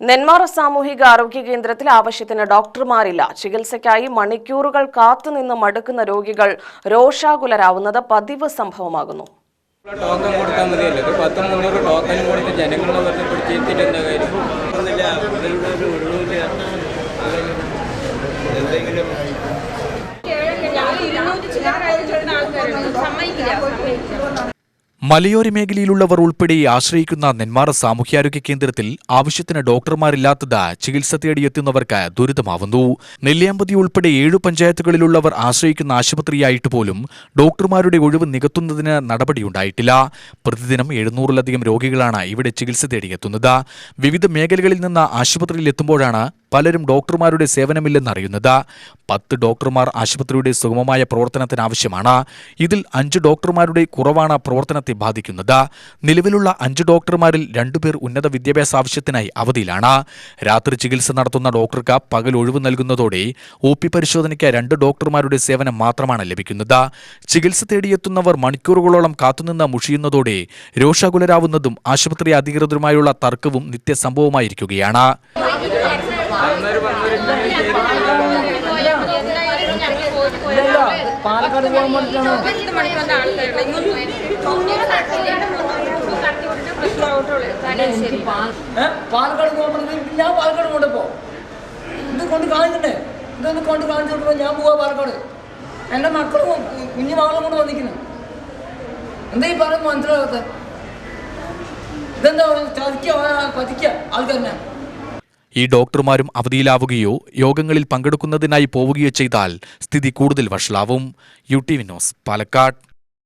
നെന്മാറ സാമൂഹിക ആരോഗ്യ കേന്ദ്രത്തിൽ ആവശ്യത്തിന് ഡോക്ടർമാരില്ല. ചികിത്സയ്ക്കായി മണിക്കൂറുകൾ കാത്തുനിന്ന് മടുക്കുന്ന രോഗികൾ രോഷാകുലരാവുന്നത് പതിവ് സംഭവമാകുന്നു. ടോക്കൺ കൊടുത്താൽ മതിയല്ലോ. ഇത് പത്ത് മുന്നൂറ് ടോക്കൺ കൊടുത്ത് ജനങ്ങളെ വെറുതെ പിടിച്ചിരുത്തിട്ട് എന്താ കാര്യം? പറഞ്ഞില്ല ഇതിലൂടെ ഒരു ഒഴിവില്ല എന്തെങ്കിലും ഇരുന്നൂറ്റി ആൾക്കാരുണ്ട്. സമ്മതിക്കില്ല. മലയോര മേഖലയിലുള്ളവർ ഉൾപ്പെടെ ആശ്രയിക്കുന്ന നെന്മാറ സാമൂഹ്യാരോഗ്യ കേന്ദ്രത്തിൽ ആവശ്യത്തിന് ഡോക്ടർമാരില്ലാത്തത് ചികിത്സ തേടിയെത്തുന്നവർക്ക് ദുരിതമാവുന്നു. നെല്ലിയാമ്പതി ഉൾപ്പെടെ ഏഴു പഞ്ചായത്തുകളിലുള്ളവർ ആശ്രയിക്കുന്ന ആശുപത്രിയായിട്ട് പോലും ഡോക്ടർമാരുടെ ഒഴിവ് നികത്തുന്നതിന് നടപടിയുണ്ടായിട്ടില്ല. പ്രതിദിനം എഴുന്നൂറിലധികം രോഗികളാണ് ഇവിടെ ചികിത്സ തേടിയെത്തുന്നത്. വിവിധ മേഖലകളിൽ നിന്ന് ആശുപത്രിയിൽ എത്തുമ്പോഴാണ് പലരും ഡോക്ടർമാരുടെ സേവനമില്ലെന്നറിയുന്നത്. പത്ത് ഡോക്ടർമാർ ആശുപത്രിയുടെ സുഗമമായ പ്രവർത്തനത്തിന് ആവശ്യമാണ് ഇതിൽ അഞ്ച് ഡോക്ടർമാരുടെ കുറവാണ് പ്രവർത്തനത്തെ ബാധിക്കുന്നത്. നിലവിലുള്ള അഞ്ച് ഡോക്ടർമാരിൽ രണ്ടുപേർ ഉന്നത വിദ്യാഭ്യാസ ആവശ്യത്തിനായി അവധിയിലാണ്. രാത്രി ചികിത്സ നടത്തുന്ന ഡോക്ടർക്ക് പകൽ ഒഴിവ് നൽകുന്നതോടെ ഒ പി പരിശോധനയ്ക്ക് രണ്ട് ഡോക്ടർമാരുടെ സേവനം മാത്രമാണ് ലഭിക്കുന്നത്. ചികിത്സ തേടിയെത്തുന്നവർ മണിക്കൂറുകളോളം കാത്തുനിന്ന് മുഷിയുന്നതോടെ രോഷാകുലരാവുന്നതും ആശുപത്രി അധികൃതരുമായുള്ള തർക്കവും നിത്യസംഭവമായിരിക്കുകയാണ്. പാലക്കാട് പോകാൻ ഏ? പാലക്കാട് പോകുമ്പോൾ ഞാൻ പാലക്കാട് കൊണ്ടുപോ ഇത് കൊണ്ട് കാണിക്കണ്ടേ? ഇതൊന്ന് കൊണ്ട് കാണിച്ചു ഞാൻ പോവാ പാലക്കാട്. എന്റെ മക്കളും കുഞ്ഞു മകളും കൊണ്ട് വന്നിരിക്കുന്നു. എന്താ ഈ പറയുമ്പോൾ മനസ്സിലാകാത്ത? ഇതെന്താ ചതിക്കുക പതിക്കുക ആൾക്കാരനെ. ഈ ഡോക്ടർമാരും അവധിയിലാവുകയോ യോഗങ്ങളിൽ പങ്കെടുക്കുന്നതിനായി പോവുകയോ ചെയ്താൽ സ്ഥിതി കൂടുതൽ വഷളാവും. U T Vinos Palakkad.